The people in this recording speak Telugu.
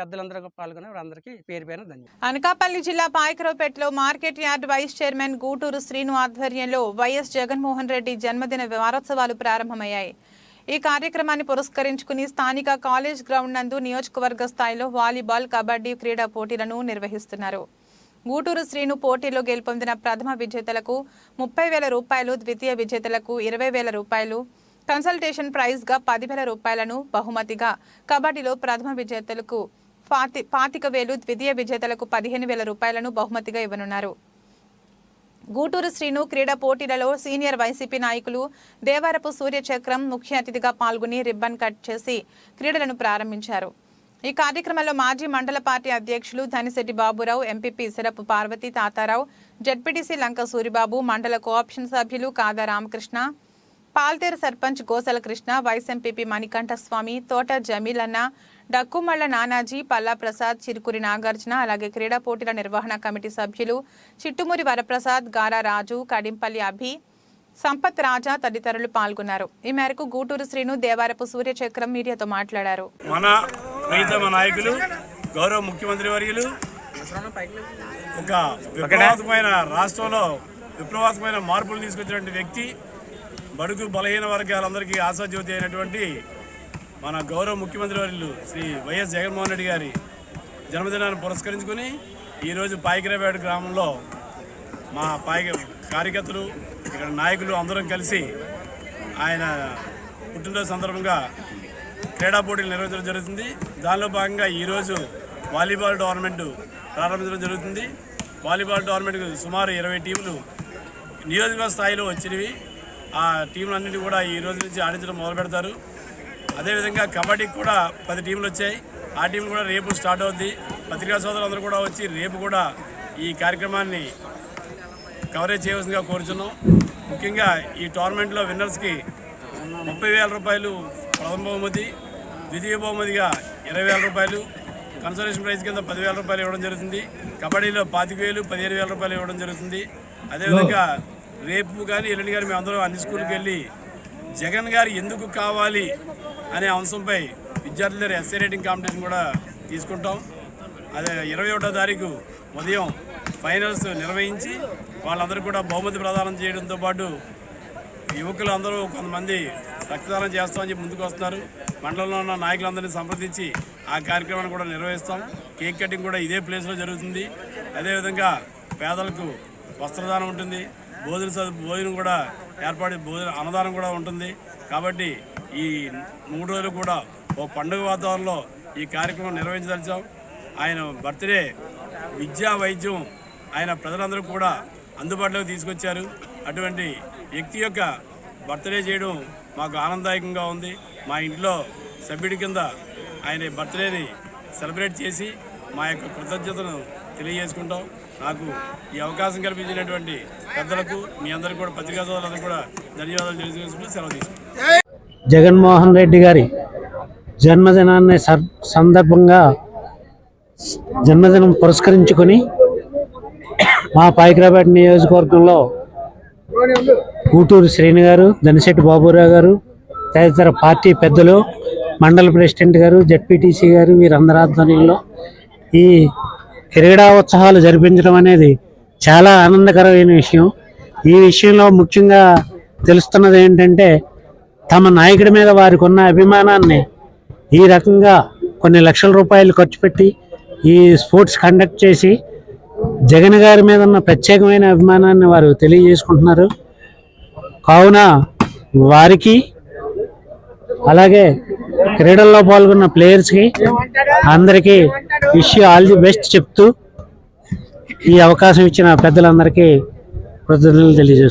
పెద్దలందరూ పాల్గొన్న వారందరికీ పేరు పేరు ధన్యవాదాలు. అనకాపల్లి జిల్లా పాయకరావుపేటలో market yard vice chairman Guturu Srinu ఆధ్వర్యంలో వైఎస్ జగన్మోహన్ రెడ్డి జన్మదిన వారోత్సవాలు ప్రారంభమయ్యాయి. ఈ కార్యక్రమాన్ని పురస్కరించుకుని స్థానిక కాలేజ్ గ్రౌండ్ నందు నియోజకవర్గ స్థాయిలో వాలీబాల్ కబడ్డీ క్రీడా పోటీలను నిర్వహిస్తున్నారు. గూటూరు శ్రీను పోటీలో గెలుపొందిన ప్రథమ విజేతలకు ముప్పై వేల రూపాయలు ద్వితీయ విజేతలకు ఇరవై వేల రూపాయలు కన్సల్టేషన్ ప్రైజ్గా పదివేల రూపాయలను బహుమతిగా. కబడ్డీలో ప్రథమ విజేతలకు పాతి పాతిక వేలు ద్వితీయ విజేతలకు పదిహేను వేల రూపాయలను బహుమతిగా ఇవ్వనున్నారు. గూటూరు శ్రీను క్రీడా పోటీలలో సీనియర్ వైసీపీ నాయకులు దేవారపు సూర్యచక్రం ముఖ్య అతిథిగా పాల్గొని రిబ్బన్ కట్ చేసి క్రీడలను ప్రారంభించారు. ఈ కార్యక్రమంలో మాజీ మండల పార్టీ అధ్యక్షులు ధనిశెట్టి బాబురావు ఎంపీపీ సిరపు పార్వతి తాతారావు జడ్పీటీసీ లంక సూరిబాబు మండల కోఆప్షన్ సభ్యులు కాదా రామకృష్ణ పాల్తేరు సర్పంచ్ గోసల కృష్ణ వైస్ ఎంపీపీ మణికంఠ స్వామి తోట జమీలన్న డక్కుమళ్ళ నానాజీ పల్లా ప్రసాద్ చిరుకురి నాగార్జున అలాగే క్రీడా పోటీల నిర్వహణ కమిటీ సభ్యులు చిట్టుమూరి వరప్రసాద్ గారా రాజు కడింపల్లి అభి సంపత్ రాజా తదితరులు పాల్గొన్నారు. ఈ మేరకు గూటూరు శ్రీను దేవారపు సూర్యచక్రం మీడియాతో మాట్లాడారు. మన నాయకులు గౌరవ ముఖ్యమంత్రి వర్యులు ఒక విప్లవాత్మకమైన రాష్ట్రంలో విప్లవాత్మకమైన మార్పులు తీసుకొచ్చినటువంటి వ్యక్తి బడుగు బలహీన వర్గాలందరికీ ఆశాజ్యోతి అయినటువంటి మన గౌరవ ముఖ్యమంత్రి వర్యులు శ్రీ వైఎస్ జగన్మోహన్ రెడ్డి గారి జన్మదినాన్ని పురస్కరించుకుని ఈరోజు పాయికిరాపేట గ్రామంలో మా పాయి కార్యకర్తలు ఇక్కడ నాయకులు అందరం కలిసి ఆయన పుట్టినరోజు సందర్భంగా క్రీడా పోటీలు నిర్వహించడం జరుగుతుంది. దానిలో భాగంగా ఈరోజు వాలీబాల్ టోర్నమెంట్ ప్రారంభించడం జరుగుతుంది. వాలీబాల్ టోర్నమెంట్కు సుమారు ఇరవై టీములు నియోజకవర్గ స్థాయిలో వచ్చినవి. ఆ టీంలన్నిటి కూడా ఈ రోజు నుంచి ఆడించడం మొదలు పెడతారు. అదేవిధంగా కబడ్డీకి కూడా పది టీంలు వచ్చాయి. ఆ టీం కూడా రేపు స్టార్ట్ అవుద్ది. పత్రికా సోదరులందరూ కూడా వచ్చి రేపు కూడా ఈ కార్యక్రమాన్ని కవరేజ్ చేయవలసిందిగా కోరుచున్నాం. ముఖ్యంగా ఈ టోర్నమెంట్లో విన్నర్స్కి ముప్పై వేల రూపాయలు ప్రథమ బహుమతి ద్వితీయ బహుమతిగా ఇరవై వేల రూపాయలు కన్సర్వేషన్ ప్రైజ్ కింద పదివేల రూపాయలు ఇవ్వడం జరుగుతుంది. కబడ్డీలో పాతిక వేలు పదిహేను వేల రూపాయలు ఇవ్వడం జరుగుతుంది. అదేవిధంగా రేపు కానీ ఎల్లుండి గారు మేము అందరం అన్ని స్కూల్కి వెళ్ళి జగన్ గారు ఎందుకు కావాలి అనే అంశంపై విద్యార్థుల ఎస్ఏ రేటింగ్ కాంపిటీషన్ కూడా తీసుకుంటాం. అదే ఇరవై ఒకటో తారీఖు ఉదయం ఫైనల్స్ నిర్వహించి వాళ్ళందరూ కూడా బహుమతి ప్రదానం చేయడంతో పాటు యువకులు అందరూ కొంతమంది రక్తదానం చేస్తామని చెప్పి ముందుకు వస్తున్నారు. మండలంలో ఉన్న నాయకులందరినీ సంప్రదించి ఆ కార్యక్రమాన్ని కూడా నిర్వహిస్తాం. కేక్ కటింగ్ కూడా ఇదే ప్లేస్లో జరుగుతుంది. అదేవిధంగా పేదలకు వస్త్రదానం ఉంటుంది. భోజన భోజనం కూడా ఏర్పాటు భోజన అన్నదానం కూడా ఉంటుంది. కాబట్టి ఈ మూడు రోజులు కూడా ఓ పండుగ వాతావరణంలో ఈ కార్యక్రమం నిర్వహించదలిచాం. ఆయన బర్త్డే విద్యా వైద్యం ఆయన ప్రజలందరూ కూడా అందుబాటులోకి తీసుకొచ్చారు. అటువంటి వ్యక్తి యొక్క బర్త్డే చేయడం మాకు ఆనందదాయకంగా ఉంది. మా ఇంట్లో సభ్యుడి కింద ఆయన బర్త్డేని సెలబ్రేట్ చేసి మా యొక్క కృతజ్ఞతను తెలియజేసుకుంటాం. నాకు ఈ అవకాశం కల్పించినటువంటి పెద్దలకు మీ అందరికీ కూడా పత్రికా సోదరులందరూ కూడా ధన్యవాదాలు తెలియజేసుకుంటూ సెలవు తీసుకుంటాం. జగన్మోహన్ రెడ్డి గారి జన్మదినాన్ని సందర్భంగా జన్మదినం పురస్కరించుకొని మా పాయికరాపేట నియోజకవర్గంలో ఊటూరు శ్రేణి గారు దనిశెట్టి బాబురావు గారు తదితర పార్టీ పెద్దలు మండల ప్రెసిడెంట్ గారు జడ్పీటీసీ గారు వీరందరి ఆధ్వర్యంలో ఈ క్రీడా ఉత్సవాలు జరిపించడం అనేది చాలా ఆనందకరమైన విషయం. ఈ విషయంలో ముఖ్యంగా తెలుస్తున్నది ఏంటంటే తమ నాయకుడి మీద వారికి ఉన్న అభిమానాన్ని ఈ రకంగా కొన్ని లక్షల రూపాయలు ఖర్చు పెట్టి ఈ స్పోర్ట్స్ కండక్ట్ చేసి జగన్ గారి మీద ఉన్న ప్రత్యేకమైన అభిమానాన్ని వారు తెలియజేసుకుంటున్నారు. కావున వారికి అలాగే క్రీడల్లో పాల్గొన్న ప్లేయర్స్కి అందరికీ విష్ ఆల్ ది బెస్ట్ చెప్తూ ఈ అవకాశం ఇచ్చిన పెద్దలందరికీ కృతజ్ఞతలు తెలియజేసుకుంటున్నాను.